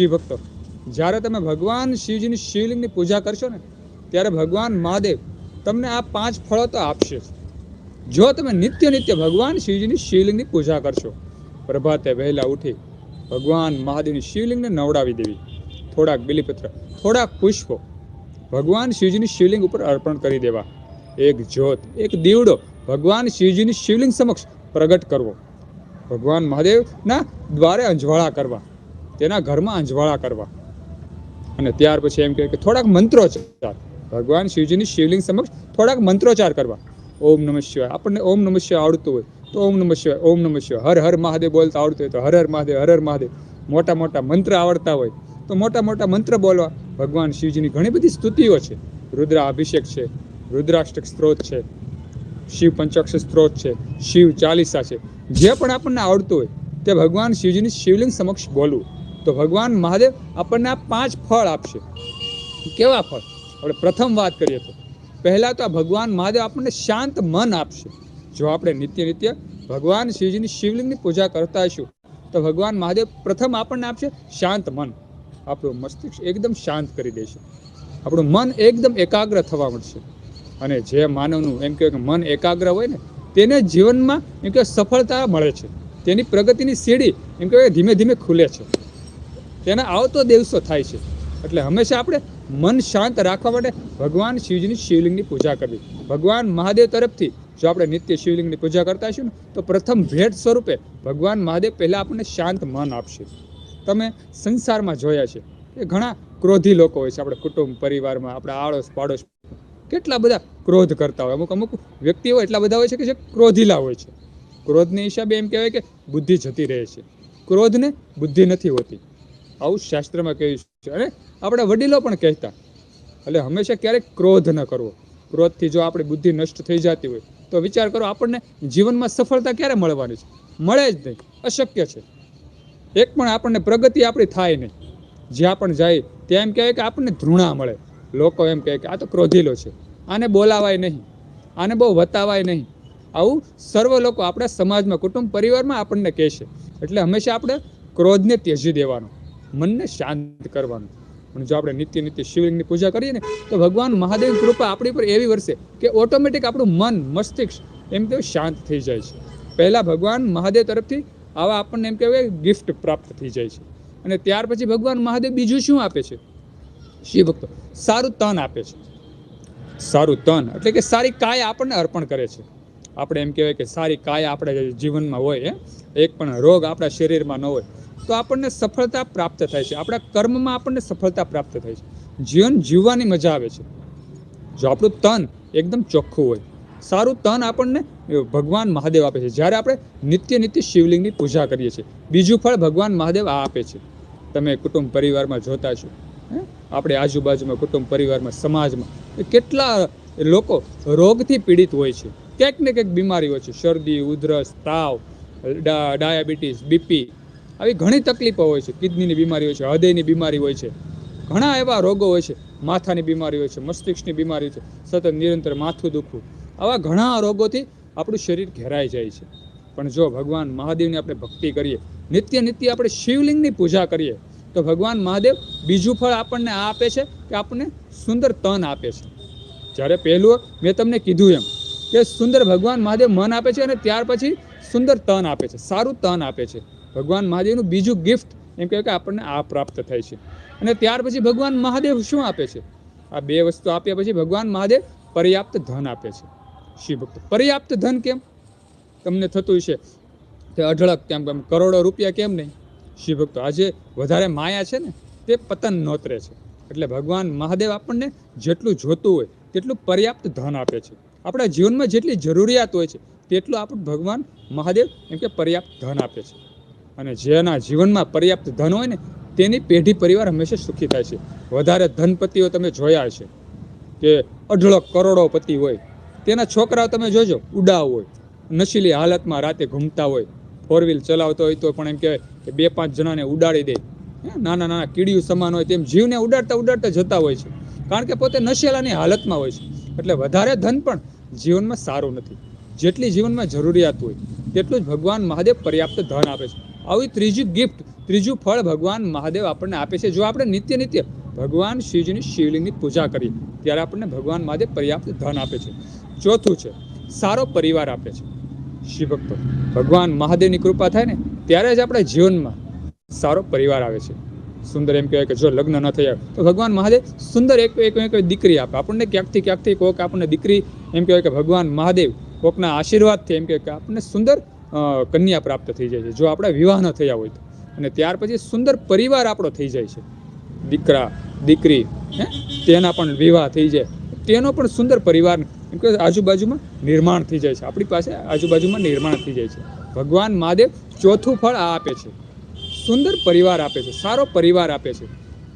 શિવ ભક્તો જ્યારે તમે ભગવાન શિવજીની શિવલિંગની પૂજા કરશો ને, ત્યારે ભગવાન મહાદેવ તમને આ પાંચ ફળો તો આપશે જ. જો તમે નિત્ય નિત્ય ભગવાન શિવજીની શિવલિંગની પૂજા કરશો, પ્રભાતે વહેલા ઉઠી ભગવાન મહાદેવની શિવલિંગને નવડાવી દેવી. થોડાક બિલીપત્ર, થોડાક પુષ્પો ભગવાન શિવજીની શિવલિંગ ઉપર અર્પણ કરી દેવા. એક જ્યોત, એક દીવડો ભગવાન શિવજીની શિવલિંગ સમક્ષ પ્રગટ કરવો. ભગવાન મહાદેવના દ્વારે અંજવાળા કરવા. તેના ઘરમાં અંજવાળા કરવા. અને ત્યાર પછી એમ કહે કે થોડાક મંત્રોચ્ચાર. ભગવાન શિવજીની શિવલિંગ સમક્ષ થોડાક મંત્રોચ્ચાર કરવા. ઓમ નમઃ શિવાય. આપણને ઓમ નમઃ શિવાય આવડતું હોય તો ઓમ નમઃ શિવાય, ઓમ નમઃ શિવાય. હર હર મહાદેવ બોલતા આવડતું હોય તો હર હર મહાદેવ, હર હર મહાદેવ. મોટા મોટા મંત્ર આવડતા હોય તો મોટા મોટા મંત્ર બોલવા. ભગવાન શિવજીની ઘણી બધી સ્તુતિઓ છે. રુદ્ર અભિષેક છે, રુદ્રાષ્ટક સ્ત્રોત છે, શિવ પંચાક્ષર સ્ત્રોત છે, શિવ ચાલીસા છે. જે પણ આપણને આવડતું હોય તે ભગવાન શિવજીની શિવલિંગ સમક્ષ બોલવું. તો ભગવાન મહાદેવ આપણને આ પાંચ ફળ આપશે. કેવા ફળ? આપણે પ્રથમ વાત કરીએ તો, પહેલાં તો આ ભગવાન મહાદેવ આપણને શાંત મન આપશે. જો આપણે નિત્ય નિત્ય ભગવાન શિવજીની શિવલિંગની પૂજા કરતા હશું તો ભગવાન મહાદેવ પ્રથમ આપણને આપશે શાંત મન. આપણું મસ્તિષ્ક એકદમ શાંત કરી દેશે. આપણું મન એકદમ એકાગ્ર થવા મળશે અને જે માનવનું એમ કે મન એકાગ્ર હોય ને, તેને જીવનમાં એમ કે સફળતા મળે છે. તેની પ્રગતિની સીડી એમ કહેવાય ધીમે ધીમે ખુલે છે. તેના આવતો દિવસો થાય છે. એટલે હંમેશા આપણે મન શાંત રાખવા માટે ભગવાન શિવજીની શિવલિંગની પૂજા કરવી. ભગવાન મહાદેવ તરફથી જો આપણે નિત્ય શિવલિંગની પૂજા કરતા હશું ને, તો પ્રથમ ભેટ સ્વરૂપે ભગવાન મહાદેવ પહેલાં આપણને શાંત મન આપશે. તમે સંસારમાં જોયા છે કે ઘણા ક્રોધી લોકો હોય છે, આપણે કુટુંબ, પરિવારમાં, આપણા આડોશ પાડોશ. કેટલા બધા ક્રોધ કરતા હોય. અમુક અમુક વ્યક્તિઓ એટલા બધા હોય છે કે જે ક્રોધીલા હોય છે. ક્રોધની હિસાબે એમ કહેવાય કે બુદ્ધિ જતી રહે છે. ક્રોધને બુદ્ધિ નથી હોતી. આવું શાસ્ત્રમાં કહ્યું છે. અને આપણા વડીલો પણ કહેતા, એટલે હંમેશા ક્યારેક ક્રોધ ન કરવો. ક્રોધથી જો આપણી બુદ્ધિ નષ્ટ થઈ જતી હોય, તો વિચાર કરો આપણને જીવનમાં સફળતા ક્યારે મળવાની છે? મળે જ નહીં. અશક્ય છે. એક પણ આપણને પ્રગતિ આપણી થાય નહીં. જ્યાં પણ જાય, ત્યાં એમ કહેવાય કે આપણને ધૃણા મળે. લોકો એમ કહે કે આ તો ક્રોધીલો છે. આને બોલાવાય નહીં. આને બહુ વતાવાય નહીં. આવું સર્વ લોકો આપણા સમાજમાં, કુટુંબ, પરિવારમાં આપણને કહેશે એટલે હંમેશા આપણે ક્રોધને ત્યજી દેવાનો. મનને શાંત કરવાનું. પણ જો આપણે નિત્ય નિત્ય શિવલિંગની પૂજા કરીએ ને, તો ભગવાન મહાદેવની કૃપા આપણી પર એવી વરસે કે ઓટોમેટિક આપણું મન મસ્તિષ્ક એમ કે શાંત થઈ જાય છે. પહેલાં ભગવાન મહાદેવ તરફથી આવા આપણને એમ કહેવાય ગિફ્ટ પ્રાપ્ત થઈ જાય છે. અને ત્યાર પછી ભગવાન મહાદેવ બીજું શું આપે છે? શિવ ભક્તો, સારું તન આપે છે. સારું તન, એટલે કે સારી કાયા આપણને અર્પણ કરે છે. આપણે એમ કહેવાય કે સારી કાયા આપણા જીવનમાં હોય એ એક પણ રોગ આપણા શરીરમાં ન હોય. તો આપણને સફળતા પ્રાપ્ત થાય છે. આપણા કર્મમાં આપણને સફળતા પ્રાપ્ત થાય છે. જીવન જીવવાની મજા આવે છે. જો આપણું તન એકદમ ચોખ્ખું હોય, સારું તન આપણને ભગવાન મહાદેવ આપે છે. જ્યારે આપણે નિત્ય નિત્ય શિવલિંગની પૂજા કરીએ છીએ, બીજું ફળ ભગવાન મહાદેવ આ આપે છે. તમે કુટુંબ પરિવારમાં જોતા છો? આપણે આજુબાજુમાં કુટુંબ પરિવારમાં, સમાજમાં કેટલા લોકો રોગથી પીડિત હોય છે. ક્યાંક ને ક્યાંક બીમારી હોય છે. શરદી, ઉધરસ, તાવ ડાયાબિટીસ, બીપી આવી ઘણી તકલીફો હોય છે. કિડનીની બીમારી હોય છે, હૃદયની બીમારી હોય છે. ઘણા એવા રોગો હોય છે. માથાની બીમારી હોય છે, મસ્તિષ્કની બીમારી છે. સતત નિરંતર માથું દુખવું. આવા ઘણા રોગોથી આપણું શરીર ઘેરાઈ જાય છે. પણ જો ભગવાન મહાદેવની આપણે ભક્તિ કરીએ, નિત્ય નિત્ય આપણે શિવલિંગની પૂજા કરીએ, તો ભગવાન મહાદેવ બીજું ફળ આપણને આ આપે છે કે આપણને સુંદર તન આપે છે. જ્યારે પહેલું મેં તમને કીધું એમ કે સુંદર ભગવાન મહાદેવ મન આપે છે અને ત્યાર પછી સુંદર તન આપે છે, સારું તન આપે છે. ભગવાન મહાદેવનું બીજું ગિફ્ટ એમ કહેવાય કે આપણને આ પ્રાપ્ત થાય છે. અને ત્યાર પછી ભગવાન મહાદેવ શું આપે છે? આ બે વસ્તુ આપ્યા પછી ભગવાન મહાદેવ પર્યાપ્ત ધન આપે છે. શિવ ભક્ત પર્યાપ્ત ધન કેમ? તમને થતું છે કે અઢળક કેમ કેમ, કરોડો રૂપિયા કેમ નહીં? શિવ ભક્તો આજે વધારે માયા છે ને, તે પતન નોતરે છે. એટલે ભગવાન મહાદેવ આપણને જેટલું જોતું હોય, તેટલું પર્યાપ્ત ધન આપે છે. આપણા જીવનમાં જેટલી જરૂરિયાત હોય છે, તેટલું આપણું ભગવાન મહાદેવ એમ કે પર્યાપ્ત ધન આપે છે. અને જેના જીવનમાં પર્યાપ્ત ધન હોય ને, તેની પેઢી પરિવાર હંમેશા સુખી થાય છે. વધારે ધનપતિઓ તમે જોયા છે કે અઢળક કરોડોપતિ હોય. તેના છોકરાઓ તમે જોજો, ઉડાવ હોય. નશીલી હાલતમાં રાતે ઘૂમતા હોય. ફોર વ્હીલ ચલાવતો હોય તો પણ એમ કહેવાય કે બે પાંચ જણાને ઉડાડી દે. નાના નાના કીડિયું સમાન હોય તેમ જીવને ઉડાડતા ઉડાડતા જતા હોય છે. કારણ કે પોતે નશેલાની હાલતમાં હોય છે. એટલે વધારે ધન પણ જીવનમાં સારું નથી. જેટલી જીવનમાં જરૂરિયાત હોય, તેટલું જ ભગવાન મહાદેવ પર્યાપ્ત ધન આપે છે. આવી ત્રીજી ગિફ્ટ ત્રીજું ફળ ભગવાન મહાદેવ આપણને આપે છે. જો આપણે નિત્ય નિત્ય ભગવાન શિવજીની શિવલિંગની પૂજા કરીએ, ત્યારે આપણને ભગવાન મહાદેવ પર્યાપ્ત ધન આપે છે. ચોથું છે, સારો પરિવાર આપે છે. શિવ ભક્તો ભગવાન મહાદેવની કૃપા થાય ને, ત્યારે જ આપણા જીવનમાં સારો પરિવાર આવે છે. સુંદર એમ કહેવાય કે જો લગ્ન ન થયા તો ભગવાન મહાદેવ સુંદર એક એક દીકરી આપે. આપણને ક્યાંકથી ક્યાંકથી કોઈક આપણને દીકરી એમ કહેવાય કે ભગવાન મહાદેવ કોકના આશીર્વાદથી એમ કે આપણને સુંદર કન્યા પ્રાપ્ત થઈ જાય છે. જો આપણા વિવાહ ન થયા હોય તો. અને ત્યાર પછી સુંદર પરિવાર આપણો થઈ જાય છે. દીકરા, દીકરી, હે? તેના પણ વિવાહ થઈ જાય. તેનો પણ સુંદર પરિવાર, એમ કે આજુબાજુમાં નિર્માણ થઈ જાય છે. આપણી પાસે આજુબાજુમાં નિર્માણ થઈ જાય છે. ભગવાન મહાદેવ ચોથું ફળ આ આપે છે. સુંદર પરિવાર આપે છે. સારો પરિવાર આપે છે.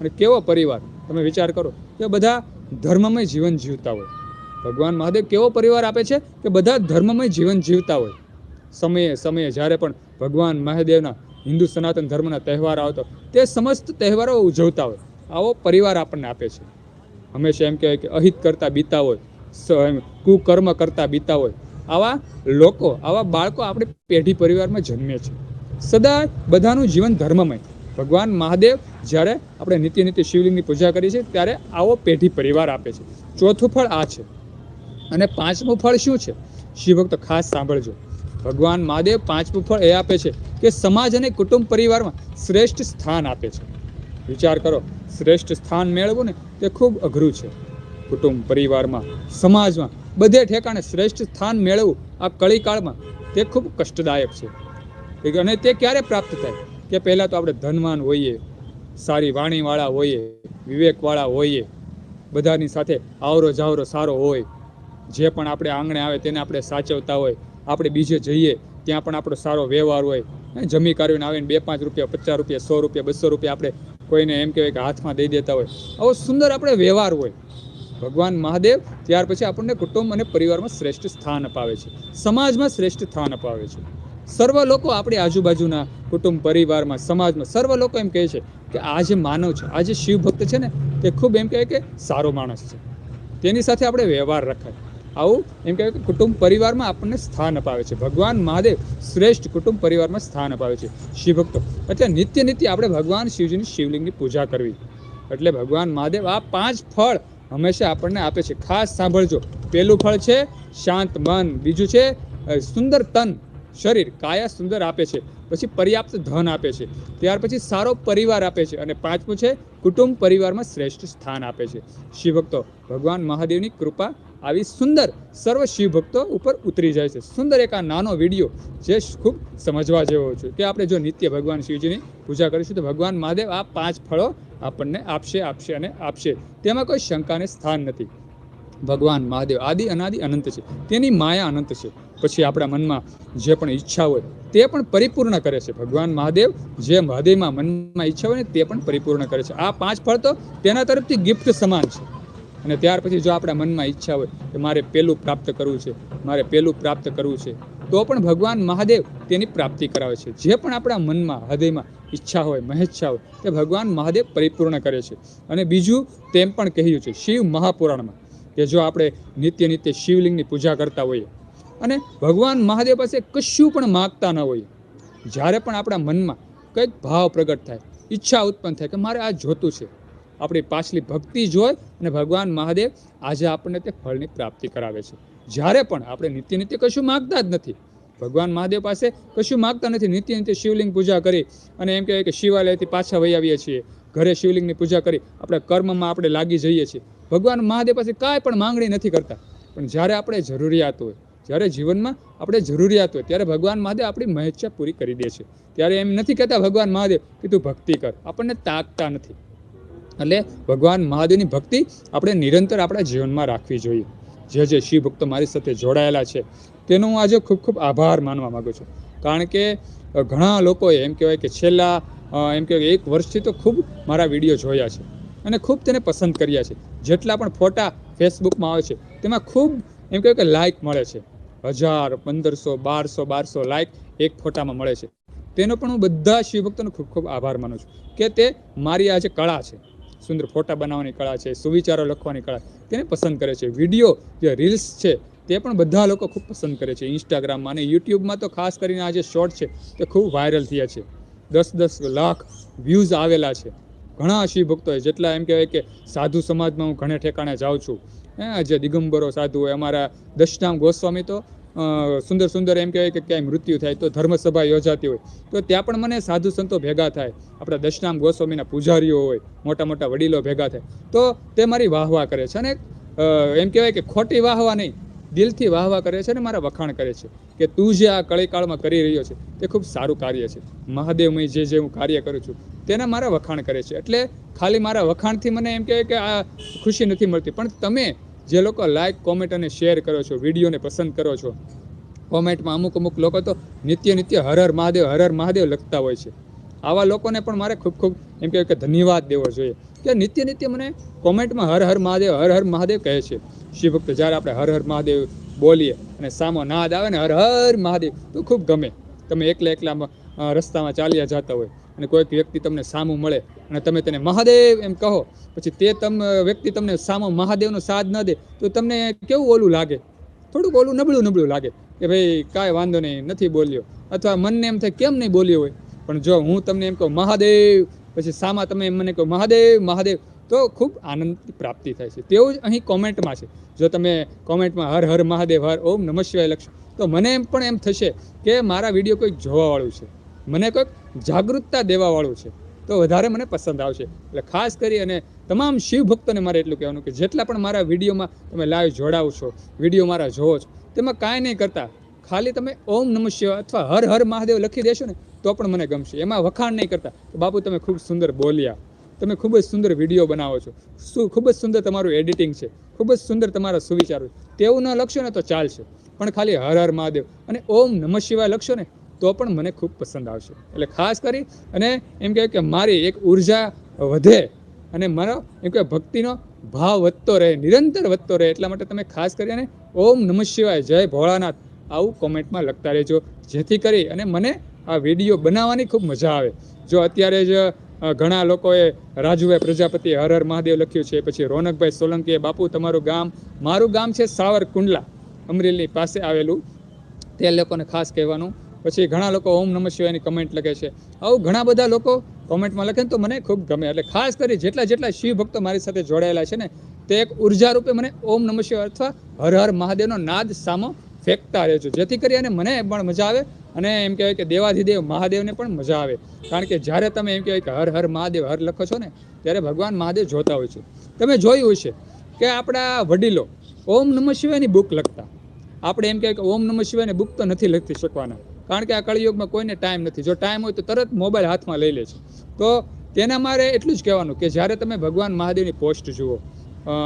અને કેવો પરિવાર? તમે વિચાર કરો. કે બધા ધર્મમય જીવન જીવતા હોય. ભગવાન મહાદેવ કેવો પરિવાર આપે છે કે બધા ધર્મમય જીવન જીવતા હોય? સમયે સમયે જ્યારે પણ ભગવાન મહાદેવના હિન્દુ સનાતન ધર્મના તહેવાર આવતો, તે સમસ્ત તહેવારો ઉજવતા હોય. આવો પરિવાર આપણને આપે છે. હંમેશા એમ કહેવાય કે અહિત કરતા બીતા હોય કુકર્મ કરતા બીતા હોય. આવા લોકો, આવા બાળકો આપણે પેઢી પરિવારમાં જન્મે છે. સદા બધાનું જીવન ધર્મમય. ભગવાન મહાદેવ જ્યારે આપણે નિત્ય નિત્ય શિવલિંગની પૂજા કરીએ છીએ, ત્યારે આવો પેઢી પરિવાર આપે છે. ચોથું ફળ આ છે. અને પાંચમું ફળ શું છે? શિવભક્તો, ખાસ સાંભળજો. ભગવાન મહાદેવ પાંચમું ફળ એ આપે છે કે સમાજ અને કુટુંબ પરિવારમાં શ્રેષ્ઠ સ્થાન આપે છે. વિચાર કરો, શ્રેષ્ઠ સ્થાન મેળવવું ને તે ખૂબ અઘરું છે. કુટુંબ પરિવારમાં, સમાજમાં બધે ઠેકાણે શ્રેષ્ઠ સ્થાન મેળવવું આ કળીકાળમાં તે ખૂબ કષ્ટદાયક છે. અને તે ક્યારે પ્રાપ્ત થાય? કે પહેલાં તો આપણે ધનવાન હોઈએ, સારી વાણીવાળા હોઈએ, વિવેકવાળા હોઈએ, બધાની સાથે આવરો જાવરો સારો હોય જે પણ આપણે આંગણે આવે તેને આપણે સાચવતા હોય, આપણે બીજે જઈએ, ત્યાં પણ આપણો સારો વ્યવહાર હોય. જમી કાઢીને આવીને બે પાંચ રૂપિયા, પચાસ રૂપિયા, સો રૂપિયા, બસો રૂપિયા આપણે કોઈને એમ કહેવાય કે હાથમાં દઈ દેતા હોય. આવો સુંદર આપણે વ્યવહાર હોય. ભગવાન મહાદેવ ત્યાર પછી આપણને કુટુંબ અને પરિવારમાં શ્રેષ્ઠ સ્થાન અપાવે છે. સમાજમાં શ્રેષ્ઠ સ્થાન અપાવે છે. સર્વ લોકો આપણી આજુબાજુના કુટુંબ, પરિવારમાં, સમાજમાં સર્વ લોકો એમ કહે છે કે આ જે માનવ છે, આ જે શિવ ભક્ત છે ને, તે ખૂબ એમ કહે કે સારો માણસ છે. તેની સાથે આપણે વ્યવહાર રખાય. આવું એમ કહેવાય કે કુટુંબ પરિવારમાં આપણને સ્થાન અપાવે છે. ભગવાન મહાદેવ શ્રેષ્ઠ કુટુંબ પરિવારમાં સ્થાન અપાવે છે. શિવભક્તો એટલે નિત્ય નિત્ય આપણે ભગવાન શિવજીની શિવલિંગની પૂજા કરવી. એટલે ભગવાન મહાદેવ આ પાંચ ફળ હંમેશા આપણને આપે છે. ખાસ સાંભળજો. પહેલું ફળ છે શાંત મન, બીજું છે સુંદર તન. શરીર કાયા સુંદર આપે છે. પછી પર્યાપ્ત ધન આપે છે. ત્યાર પછી સારો પરિવાર આપે છે અને પાંચમું છે કુટુંબ પરિવારમાં શ્રેષ્ઠ સ્થાન આપે છે. શિવભક્તો, ભગવાન મહાદેવની કૃપા આવી સુંદર સર્વ શિવભક્તો ઉપર ઉતરી જાય છે. સુંદર એક આ નાનો વીડિયો જે ખૂબ સમજવા જેવો છે કે આપણે જો નિત્ય ભગવાન શિવજીની પૂજા કરીશું તો ભગવાન મહાદેવ આ પાંચ ફળો આપણને આપશે આપશે અને આપશે. તેમાં કોઈ શંકાને સ્થાન નથી. ભગવાન મહાદેવ આદિ અનાદિ અનંત છે. તેની માયા અનંત છે. પછી આપણા મનમાં જે પણ ઈચ્છા હોય તે પણ પરિપૂર્ણ કરે છે. ભગવાન મહાદેવ જે મહાદેવમાં મનમાં ઈચ્છા હોય ને તે પણ પરિપૂર્ણ કરે છે. આ પાંચ ફળ તો તેના તરફથી ગિફ્ટ સમાન છે. અને ત્યાર પછી જો આપણા મનમાં ઈચ્છા હોય કે મારે પેલું પ્રાપ્ત કરવું છે, મારે પેલું પ્રાપ્ત કરવું છે, તો પણ ભગવાન મહાદેવ તેની પ્રાપ્તિ કરાવે છે. જે પણ આપણા મનમાં, હૃદયમાં ઈચ્છા હોય, મહેચ્છા હોય, તે ભગવાન મહાદેવ પરિપૂર્ણ કરે છે. અને બીજું તેમ પણ કહ્યું છે, શિવ મહાપુરાણમાં કે જો આપણે નિત્ય નિત્ય શિવલિંગની પૂજા કરતા હોઈએ અને ભગવાન મહાદેવ પાસે કશું પણ માગતા ન હોઈએ જ્યારે પણ આપણા મનમાં કંઈક ભાવ પ્રગટ થાય, ઈચ્છા ઉત્પન્ન થાય કે મારે આ જોતું છે. આપણી પાછલી ભક્તિ જોઈ અને ભગવાન મહાદેવ આજે આપણને તે ફળની પ્રાપ્તિ કરાવે છે. જ્યારે પણ આપણે નિત્ય નિત્ય કશું માગતા જ નથી, ભગવાન મહાદેવ પાસે કશું માગતા નથી નિત્ય નિત્ય શિવલિંગ પૂજા કરી અને એમ કહેવાય કે શિવાલયથી પાછા વહી આવીએ છીએ. ઘરે શિવલિંગની પૂજા કરી, આપણે કર્મમાં આપણે લાગી જઈએ છીએ. ભગવાન મહાદેવ પાસે કાંઈ પણ માંગણી નથી કરતા. પણ જ્યારે આપણે જરૂરિયાત હોય જ્યારે જીવનમાં આપણે જરૂરિયાત હોય, ત્યારે ભગવાન મહાદેવ આપણી મહેચ્છા પૂરી કરી દે છે. ત્યારે એમ નથી કહેતા, ભગવાન મહાદેવ, કે તું ભક્તિ કર. આપણને તાકતા નથી. એટલે ભગવાન મહાદેવની ભક્તિ આપણે નિરંતર આપણા જીવનમાં રાખવી જોઈએ. જે જે શિવ ભક્તો મારી સાથે જોડાયેલા છે, તેનો હું આજે ખૂબ ખૂબ આભાર માનવા માગું છું. કારણ કે ઘણા લોકોએ એમ કહેવાય કે છેલ્લા એમ કહેવાય એક વર્ષથી તો ખૂબ મારા વીડિયો જોયા છે અને ખૂબ તેને પસંદ કર્યા છે. જેટલા પણ ફોટા ફેસબુકમાં આવે છે, તેમાં ખૂબ એમ કહેવાય કે લાઇક મળે છે. હજાર, પંદરસો, બારસો બારસો લાઇક એક ફોટામાં મળે છે. તેનો પણ હું બધા શિવભક્તોનો ખૂબ ખૂબ આભાર માનું છું કે તે મારી આ જે કળા છે, સુંદર ફોટા બનાવવાની કળા છે, સુવિચારો લખવાની કળા, તેને પસંદ કરે છે. વીડિયો જે રીલ્સ છે, તે પણ બધા લોકો ખૂબ પસંદ કરે છે. ઇન્સ્ટાગ્રામમાં અને યુટ્યુબમાં તો ખાસ કરીને આ જે શોર્ટ છે, તે ખૂબ વાયરલ થયા છે. દસ દસ લાખ વ્યૂઝ આવેલા છે. ઘણા શિવ ભક્તો જેટલા એમ કહેવાય કે સાધુ સમાજમાં હું ઘણે ઠેકાણે જાઉં છું. હે જે દિગંબરો સાધુ હોય અમારા દશનામ ગોસ્વામી તો સુંદર સુંદર એમ કહેવાય કે ક્યાંય મૃત્યુ થાય તો ધર્મસભા યોજાતી હોય. તો ત્યાં પણ મને સાધુ સંતો ભેગા થાય. આપણા દશનામ ગોસ્વામીના પૂજારીઓ હોય, મોટા મોટા વડીલો ભેગા થાય. તો તે મારી વાહવા કરે છે અને એમ કહેવાય કે ખોટી વાહવા નહીં, દિલથી વાહવા કરે છે અને મારા વખાણ કરે છે કે તું જે આ કળીકાળમાં કરી રહ્યો છે તે ખૂબ સારું કાર્ય છે. મહાદેવમય જે જે હું કાર્ય કરું છું તેના મારા વખાણ કરે છે. એટલે ખાલી મારા વખાણથી મને એમ કહેવાય કે આ ખુશી નથી મળતી. પણ તમે જે લોકો લાઈક કોમેન્ટ અને શેર કરો છો, વિડીયોને પસંદ કરો છો કોમેન્ટમાં અમુક અમુક લોકો તો નિત્ય નિત્ય હર મહાદેવ હર મહાદેવ લખતા હોય છે. આવા લોકોને પણ મારે ખૂબ ખૂબ એમ કહેવાય કે ધન્યવાદ દેવો જોઈએ. કે નિત્ય નિત્ય મને કોમેન્ટમાં હર હર મહાદેવ, હર હર મહાદેવ કહે છે. શિવભક્ત જ્યારે આપણે હર હર મહાદેવ બોલીએ અને સામો નાદ આવે ને હર હર મહાદેવ, તો ખૂબ ગમે. તમે એકલા એકલા રસ્તામાં ચાલ્યા જતા હોય. અને કોઈક વ્યક્તિ તમને સામું મળે અને તમે તેને મહાદેવ એમ કહો, પછી તે તમ, વ્યક્તિ તમને સામો મહાદેવનો સાથ ન દે, તો તમને કેવું ઓલું લાગે? થોડુંક ઓલું નબળું નબળું લાગે કે ભાઈ કાંઈ વાંધો નહીં, નથી બોલ્યો. અથવા મનને એમ થાય કેમ નહીં બોલ્યો હોય? પણ જો હું તમને એમ કહું, મહાદેવ, પછી સામા તમે એમ મને કહો, મહાદેવ મહાદેવ, તો ખૂબ આનંદ પ્રાપ્તિ થાય છે. તેવું જ અહીં કોમેન્ટમાં છે. જો તમે કોમેન્ટમાં હર હર મહાદેવ, હર ઓમ નમઃ શિવાય લખશો, તો મને એમ પણ એમ થશે કે મારા વીડિયો કોઈક જોવાવાળું છે. મને કોઈક જાગૃતતા દેવાવાળું છે, તો વધારે મને પસંદ આવશે. એટલે ખાસ કરી અને તમામ શિવ ભક્તોને મારે એટલું કહેવાનું કે જેટલા પણ મારા વિડીયોમાં તમે લાઈવ જોડાવ છો, વીડિયો મારા જોવો છો, તેમાં કાંઈ નહીં કરતા. ખાલી તમે ઓમ નમઃ શિવાય અથવા હર હર મહાદેવ લખી દેશો ને, તો પણ મને ગમશે. એમાં વખાણ નહીં કરતા. તો બાપુ, તમે ખૂબ સુંદર બોલ્યા. તમે ખૂબ જ સુંદર વીડિયો બનાવો છો. શું ખૂબ જ સુંદર તમારું એડિટિંગ છે. ખૂબ જ સુંદર તમારા સુવિચારો તેવું ન લખશો ને તો ચાલશે. પણ ખાલી હર હર મહાદેવ અને ઓમ નમઃ શિવાય લખશો ને તો પણ મને ખૂબ પસંદ આવશે. એટલે ખાસ કરી અને એમ કહેવાય કે મારી એક ઊર્જા વધે અને મારો એમ કે ભક્તિનો ભાવ વધતો રહે, નિરંતર વધતો રહે એટલા માટે તમે ખાસ કરીને ઓમ નમઃ શિવાય જય ભોળાનાથ આવું કોમેન્ટમાં લખતા રહેજો. જેથી કરી અને મને આ વીડિયો બનાવવાની ખૂબ મજા આવે. જો અત્યારે જ ઘણા લોકોએ રાજુભાઈ પ્રજાપતિ હર હર મહાદેવ લખ્યું છે, પછી રોનકભાઈ સોલંકીએ, બાપુ તમારું ગામ, મારું ગામ છે સાવરકુંડલા અમરેલી પાસે આવેલું. તે લોકોને ખાસ કહેવાનું પછી ઘણા લોકો ઓમ નમઃ શિવાયની કમેન્ટ લખે છે. આવું ઘણા બધા લોકો કોમેન્ટમાં લખે ને તો મને ખૂબ ગમે. એટલે ખાસ કરી જેટલા જેટલા શિવ ભક્તો મારી સાથે જોડાયેલા છે ને, તે એક ઊર્જા રૂપે મને ઓમ નમઃ શિવાય અથવા હર હર મહાદેવનો નાદ સામો ફેંકતા રહેજો જેથી કરી અને મને પણ મજા આવે અને એમ કહેવાય કે દેવાધિદેવ મહાદેવને પણ મજા આવે. કારણ કે જ્યારે તમે એમ કહેવાય કે હર હર મહાદેવ હર લખો છો ને, ત્યારે ભગવાન મહાદેવ જોતા હોય છે. તમે જોયું હશે કે આપણા વડીલો ઓમ નમઃ શિવાયની બુક લખતા. આપણે એમ કહેવાય કે ઓમ નમઃ શિવાયની બુક તો નથી લખી શકવાના. કારણ કે આ કળિયુગમાં કોઈને ટાઈમ નથી. જો ટાઈમ હોય તો તરત મોબાઈલ હાથમાં લઈ લે છે. તો તેના મારે એટલું જ કહેવાનું કે જ્યારે તમે ભગવાન મહાદેવની પોસ્ટ જુઓ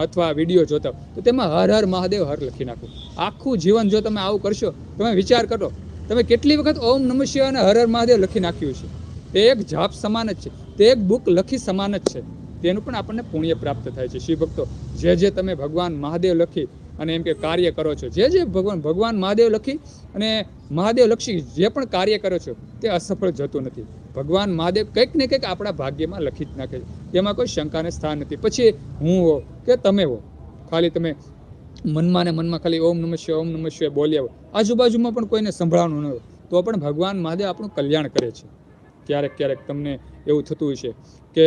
અથવા વીડિયો જોતા તો તેમાં હર હર મહાદેવ હર લખી નાખો. આખું જીવન જો તમે આવું કરશો, તમે વિચાર કરો, તમે કેટલી વખત ઓમ નમઃ શિવાય અને હર હર મહાદેવ લખી નાખ્યું છે? તે એક જાપ સમાન જ છે. તે એક બુક લખી સમાન જ છે. તેનું પણ આપણને પુણ્ય પ્રાપ્ત થાય છે. શિવ ભક્તો જે જે તમે ભગવાન મહાદેવ લખી અને એમ કે કાર્ય કરો છો. જે જે ભગવાન ભગવાન મહાદેવ લખી અને મહાદેવ લક્ષી જે પણ કાર્ય કરો છો, તે અસફળ જતું નથી. ભગવાન મહાદેવ કંઈક ને કંઈક આપણા ભાગ્યમાં લખી જ નાખે છે. તેમાં કોઈ શંકાને સ્થાન નથી. પછી હું હો કે તમે હો, ખાલી તમે મનમાં ને મનમાં ખાલી ઓમ નમઃ શિવાય, ઓમ નમઃ શિવાય બોલ્યા હોય આજુબાજુમાં પણ કોઈને સંભળાવવાનું ન હોય, તો પણ ભગવાન મહાદેવ આપણું કલ્યાણ કરે છે. ક્યારેક ક્યારેક તમને એવું થતું હશે કે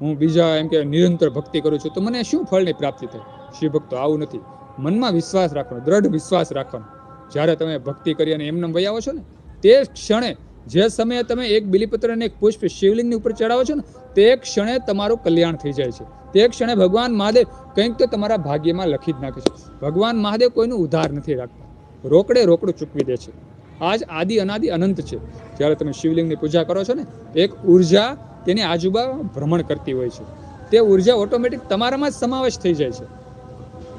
હું બીજા એમ કે નિરંતર ભક્તિ કરું છું, તો મને શું ફળની પ્રાપ્તિ થાય? શિવ ભક્તો, આવું નથી. મનમાં વિશ્વાસ રાખવાનો, દ્રઢ વિશ્વાસ રાખવાનો. જ્યારે તમે ભક્તિ કરી અને એમને વયાવો છો ને, તે ક્ષણે, જે સમયે તમે એક બિલીપત્ર અને એક પુષ્પ શિવલિંગની ઉપર ચડાવો છો ને, તે ક્ષણે તમારું કલ્યાણ થઈ જાય છે. તે ક્ષણે ભગવાન મહાદેવ કંઈક તો તમારા ભાગ્યમાં લખી જ નાખે છે. ભગવાન મહાદેવ કોઈનું ઉધાર નથી રાખતા. રોકડે રોકડું ચૂકવી દે છે. આજ આદિ અનાદિ અનંત છે. જ્યારે તમે શિવલિંગની પૂજા કરો છો ને, એક ઊર્જા તેની આજુબાજુ ભ્રમણ કરતી હોય છે. તે ઊર્જા ઓટોમેટિક તમારામાં જ સમાવેશ થઈ જાય છે.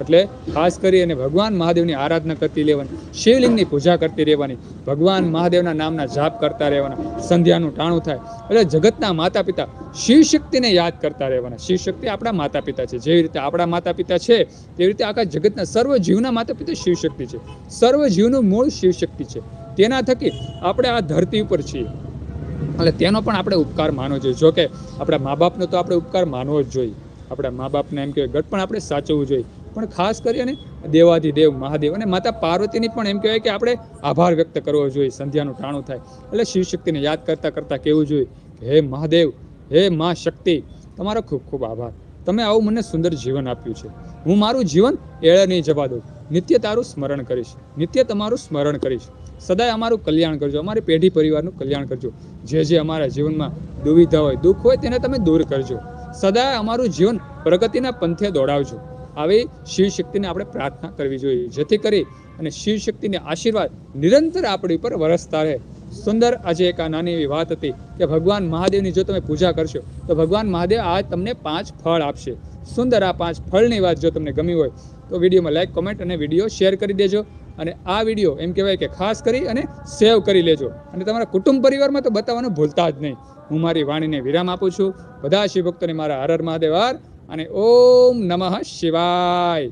એટલે ખાસ કરી અને ભગવાન મહાદેવની આરાધના કરતી રહેવાની, શિવલિંગની પૂજા કરતી રહેવાની, ભગવાન મહાદેવના નામના જાપ કરતા રહેવાના, સંધ્યાનું ટાણું થાય. એટલે જગતના માતા પિતા શિવ શક્તિને યાદ કરતા રહેવાના. શિવ શક્તિ આપણા માતા પિતા છે. જેવી રીતે આપણા માતા પિતા છે, તેવી રીતે આખા જગતના સર્વ જીવના માતા પિતા શિવ શક્તિ છે. સર્વ જીવનું મૂળ શિવ શક્તિ છે. તેના થકી આપણે આ ધરતી ઉપર છીએ. એટલે તેનો પણ આપણે ઉપકાર માનવો જોઈએ. જો કે આપણા મા બાપનો તો આપણે ઉપકાર માનવો જ જોઈએ. આપણા મા બાપને એમ કે ગટ પણ આપણે સાચવવું જોઈએ. પણ ખાસ કરીને દેવાધિદેવ મહાદેવ અને માતા પાર્વતીની પણ એમ કહેવાય કે આપણે આભાર વ્યક્ત કરવો જોઈએ, સંધ્યાનું ટાણું થાય. એટલે શિવ શક્તિને યાદ કરતાં કરતાં કહેવું જોઈએ હે મહાદેવ, હે મા શક્તિ, તમારો ખૂબ ખૂબ આભાર. તમે આવું મને સુંદર જીવન આપ્યું છે. હું મારું જીવન એળે નહીં જવા દઉં. નિત્ય તારું સ્મરણ કરીશ. નિત્ય તમારું સ્મરણ કરીશ. સદાય અમારું કલ્યાણ કરજો. અમારી પેઢી પરિવારનું કલ્યાણ કરજો. જે જે અમારા જીવનમાં દુવિધા હોય, દુઃખ હોય, તેને તમે દૂર કરજો. સદાય અમારું જીવન પ્રગતિના પંથે દોડાવજો. આવી શિવ શક્તિને આપણે પ્રાર્થના કરવી જોઈએ. જેથી કરી અને શિવ શક્તિને આશીર્વાદ નિરંતર આપણી પર વરસતા રહે. સુંદર આજે એક આ નાની એવી વાત હતી કે ભગવાન મહાદેવની જો તમે પૂજા કરશો, તો ભગવાન મહાદેવ આ તમને પાંચ ફળ આપશે. સુંદર આ પાંચ ફળની વાત જો તમને ગમી હોય, તો વિડીયોમાં લાઈક કોમેન્ટ અને વીડિયો શેર કરી દેજો અને આ વીડિયો એમ કહેવાય કે ખાસ કરી અને સેવ કરી લેજો. અને તમારા કુટુંબ પરિવારમાં તો બતાવવાનું ભૂલતા જ નહીં. હું મારી વાણીને વિરામ આપું છું. બધા શિવભક્તોને મારા હર હર મહાદેવ અને ઓમ નમઃ શિવાય.